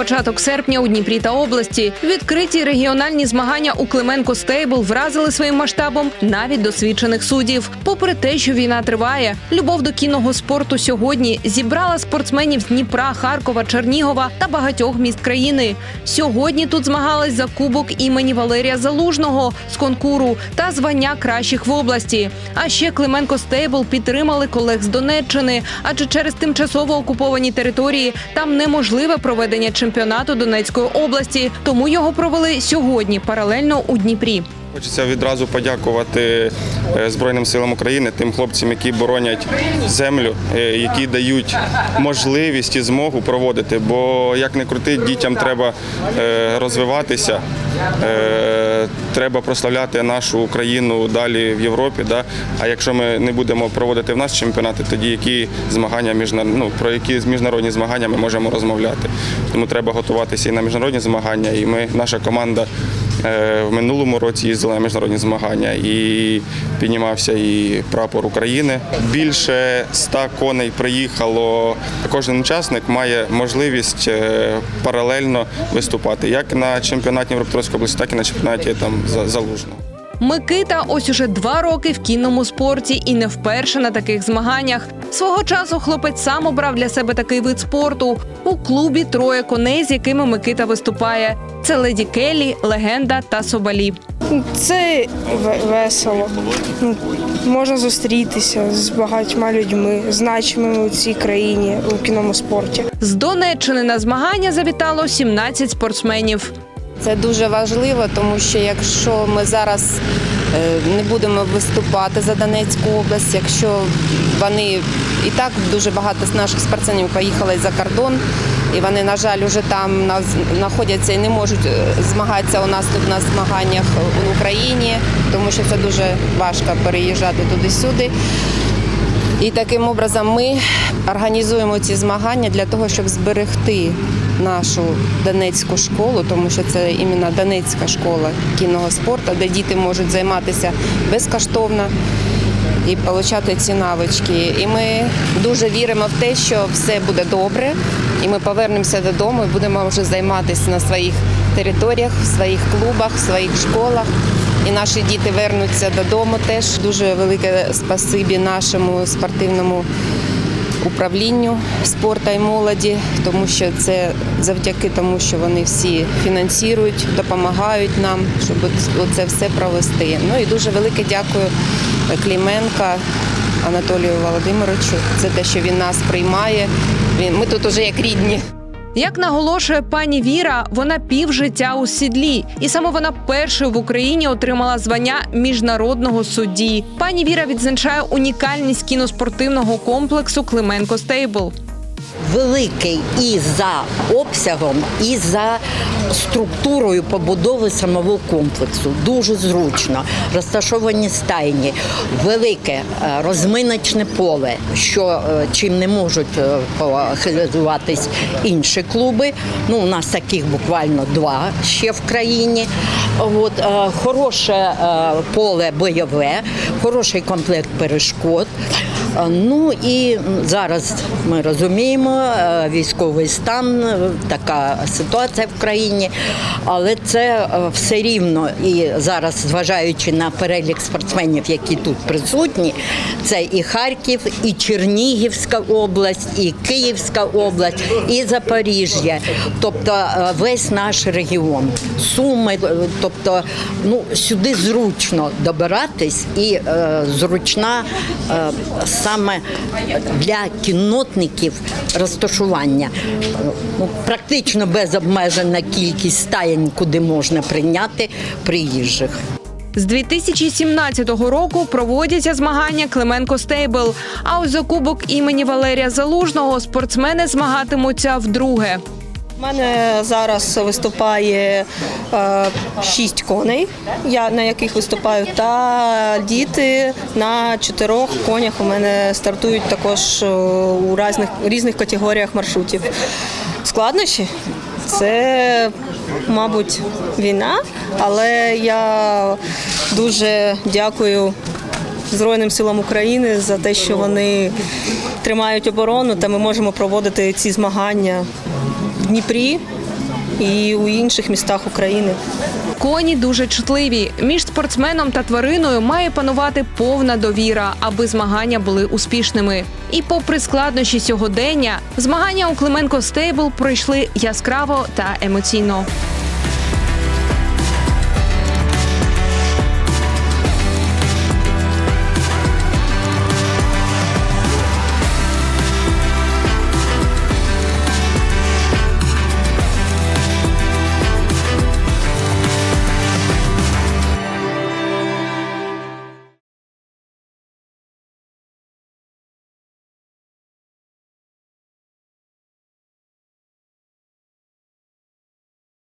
початок серпня у Дніпрі та області. Відкриті регіональні змагання у Клименко Стейбл вразили своїм масштабом навіть досвідчених суддів. Попри те, що війна триває, любов до кінного спорту сьогодні зібрала спортсменів з Дніпра, Харкова, Чернігова та багатьох міст країни. Сьогодні тут змагались за кубок імені Валерія Залужного з конкуру та звання кращих в області. А ще Клименко Стейбл підтримали колег з Донеччини, адже через тимчасово окуповані території там неможливе проведення чемпіонату Донецької області, тому його провели сьогодні паралельно у Дніпрі. Хочеться відразу подякувати е, Збройним силам України, тим хлопцям, які боронять землю, е, які дають можливість і змогу проводити. Бо як не крути, дітям треба е, розвиватися, треба прославляти нашу Україну далі в Європі. Да? А якщо ми не будемо проводити в нас чемпіонати, тоді які змагання ну, про які міжнародні змагання ми можемо розмовляти. Тому треба готуватися і на міжнародні змагання. І ми, наша команда. Е, В минулому році їздили на міжнародні змагання і піднімався і прапор України. Більше ста коней приїхало. Кожен учасник має можливість е, паралельно виступати як на чемпіонаті Європейської області, так і на чемпіонаті там за- залужного. Микита ось уже два роки в кінному спорті і не вперше на таких змаганнях. Свого часу хлопець сам обрав для себе такий вид спорту. У клубі троє коней, з якими Микита виступає. Це леді Келлі, легенда та Собалі. Це весело. Ну, Можна зустрітися з багатьма людьми, значимими у цій країні у кіному спорті. З Донеччини на змагання завітало 17 спортсменів. Це дуже важливо, тому що якщо ми зараз е, не будемо виступати за Донецьку область, якщо вони і так дуже багато з наших спортсменів поїхали за кордон, і вони, на жаль, вже там знаходяться і не можуть е, змагатися у нас тут на змаганнях в Україні, тому що це дуже важко переїжджати туди-сюди. І таким образом ми організуємо ці змагання для того, щоб зберегти нашу донецьку школу, тому що це іменно Донецька школа кінного спорту, де діти можуть займатися безкоштовно і отримати ці навички. І ми дуже віримо в те, що все буде добре, і ми повернемося додому і будемо вже займатися на своїх територіях, в своїх клубах, в своїх школах. І наші діти вернуться додому теж. Дуже велике спасибі нашому спортивному управлінню спорту і молоді, тому що це завдяки тому, що вони всі фінансують, допомагають нам, щоб це все провести. Ну і дуже велике дякую Кліменка Анатолію Володимировичу. Це те, що він нас приймає. Ми тут уже як рідні. Як наголошує пані Віра, вона півжиття у сідлі, і саме вона першою в Україні отримала звання міжнародного судді. Пані Віра відзначає унікальність кіноспортивного комплексу Клименко Стейбл. Великий і за обсягом, і за структурою побудови самого комплексу. Дуже зручно. Розташовані стайні, велике е, розминочне поле, що е, чим не можуть е, похизуватись інші клуби. Ну, у нас таких буквально два ще в країні. От, хороше поле бойове, хороший комплект перешкод. Е, Ну і зараз ми розуміємо е, військовий стан, е, така ситуація в країні, але це все рівно. І зараз, зважаючи на перелік спортсменів, які тут присутні, це і Харків, і Чернігівська область, і Київська область, і Запоріжжя, тобто весь наш регіон, Суми, тобто ну сюди зручно добиратись і е, зручна е, саме для кіннотників розташування. Ну, практично безобмежена кількість стаєнь, куди можна прийняти приїжджих. З 2017 року проводяться змагання Клименко Стейбл. А ось за кубок імені Валерія Залужного спортсмени змагатимуться вдруге. У мене зараз виступає е, шість коней, я на яких виступаю, та діти на чотирьох конях у мене стартують також е, у різних, різних категоріях маршрутів. Складнощі це, мабуть, війна, але я дуже дякую Збройним силам України за те, що вони тримають оборону, та ми можемо проводити ці змагання Дніпрі і у інших містах України. Коні дуже чутливі. Між спортсменом та твариною має панувати повна довіра, аби змагання були успішними. І попри складнощі сьогодення, змагання у Клименко Стейбл пройшли яскраво та емоційно.